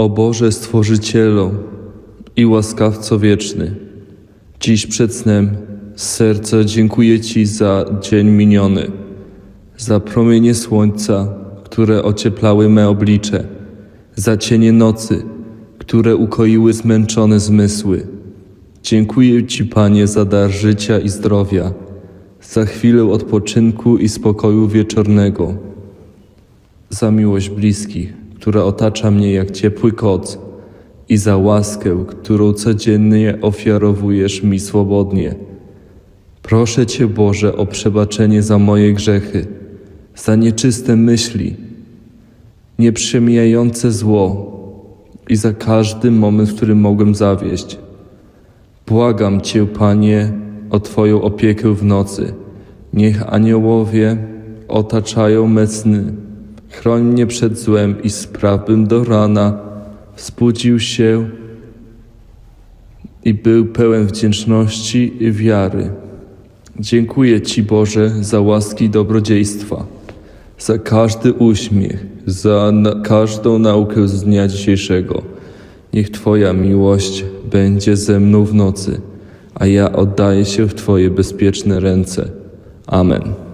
O Boże Stworzycielu i łaskawco wieczny, dziś przed snem z serca dziękuję Ci za dzień miniony, za promienie słońca, które ocieplały me oblicze, za cienie nocy, które ukoiły zmęczone zmysły. Dziękuję Ci, Panie, za dar życia i zdrowia, za chwilę odpoczynku i spokoju wieczornego, za miłość bliskich, która otacza mnie jak ciepły koc, i za łaskę, którą codziennie ofiarowujesz mi swobodnie. Proszę Cię, Boże, o przebaczenie za moje grzechy, za nieczyste myśli, nieprzemijające zło i za każdy moment, w którym mogłem zawieść. Błagam Cię, Panie, o Twoją opiekę w nocy. Niech aniołowie otaczają me sny. Chroń mnie przed złem i spraw, bym do rana wzbudził się i był pełen wdzięczności i wiary. Dziękuję Ci, Boże, za łaski i dobrodziejstwa, za każdy uśmiech, za na każdą naukę z dnia dzisiejszego. Niech Twoja miłość będzie ze mną w nocy, a ja oddaję się w Twoje bezpieczne ręce. Amen.